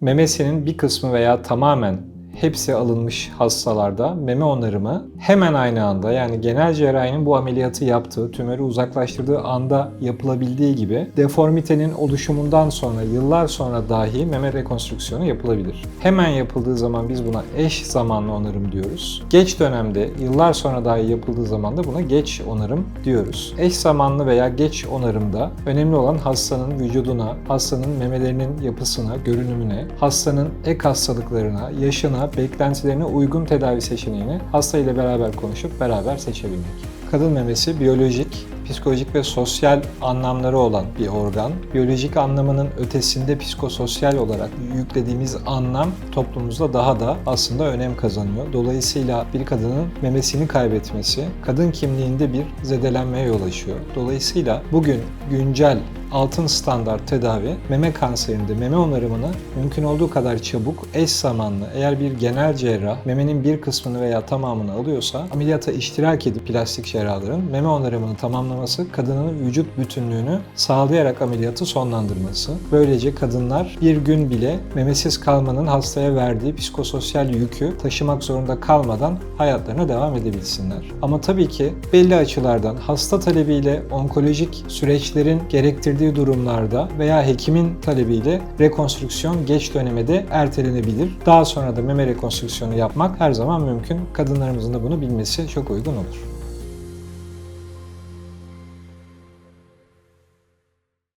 Memesinin bir kısmı veya tamamen hepsi alınmış hastalarda meme onarımı hemen aynı anda yani genel cerrahinin bu ameliyatı yaptığı, tümörü uzaklaştırdığı anda yapılabildiği gibi deformitenin oluşumundan sonra yıllar sonra dahi meme rekonstrüksiyonu yapılabilir. Hemen yapıldığı zaman biz buna eş zamanlı onarım diyoruz. Geç dönemde yıllar sonra dahi yapıldığı zaman da buna geç onarım diyoruz. Eş zamanlı veya geç onarımda önemli olan hastanın vücuduna, hastanın memelerinin yapısına, görünümüne, hastanın ek hastalıklarına, yaşına, beklentilerine uygun tedavi seçeneğini hasta ile beraber konuşup beraber seçebilmek. Kadın memesi biyolojik, psikolojik ve sosyal anlamları olan bir organ. Biyolojik anlamının ötesinde psikososyal olarak yüklediğimiz anlam toplumumuzda daha da aslında önem kazanıyor. Dolayısıyla bir kadının memesini kaybetmesi kadın kimliğinde bir zedelenmeye yol açıyor. Dolayısıyla bugün güncel altın standart tedavi meme kanserinde meme onarımını mümkün olduğu kadar çabuk, eş zamanlı eğer bir genel cerrah memenin bir kısmını veya tamamını alıyorsa ameliyata iştirak edip plastik cerrahların meme onarımını tamamlaması kadının vücut bütünlüğünü sağlayarak ameliyatı sonlandırması. Böylece kadınlar bir gün bile memesiz kalmanın hastaya verdiği psikososyal yükü taşımak zorunda kalmadan hayatlarına devam edebilsinler. Ama tabii ki belli açılardan hasta talebiyle onkolojik süreçlerin gerektirdiği durumlarda veya hekimin talebiyle rekonstrüksiyon geç döneme de ertelenebilir. Daha sonra da meme rekonstrüksiyonu yapmak her zaman mümkün. Kadınlarımızın da bunu bilmesi çok uygun olur.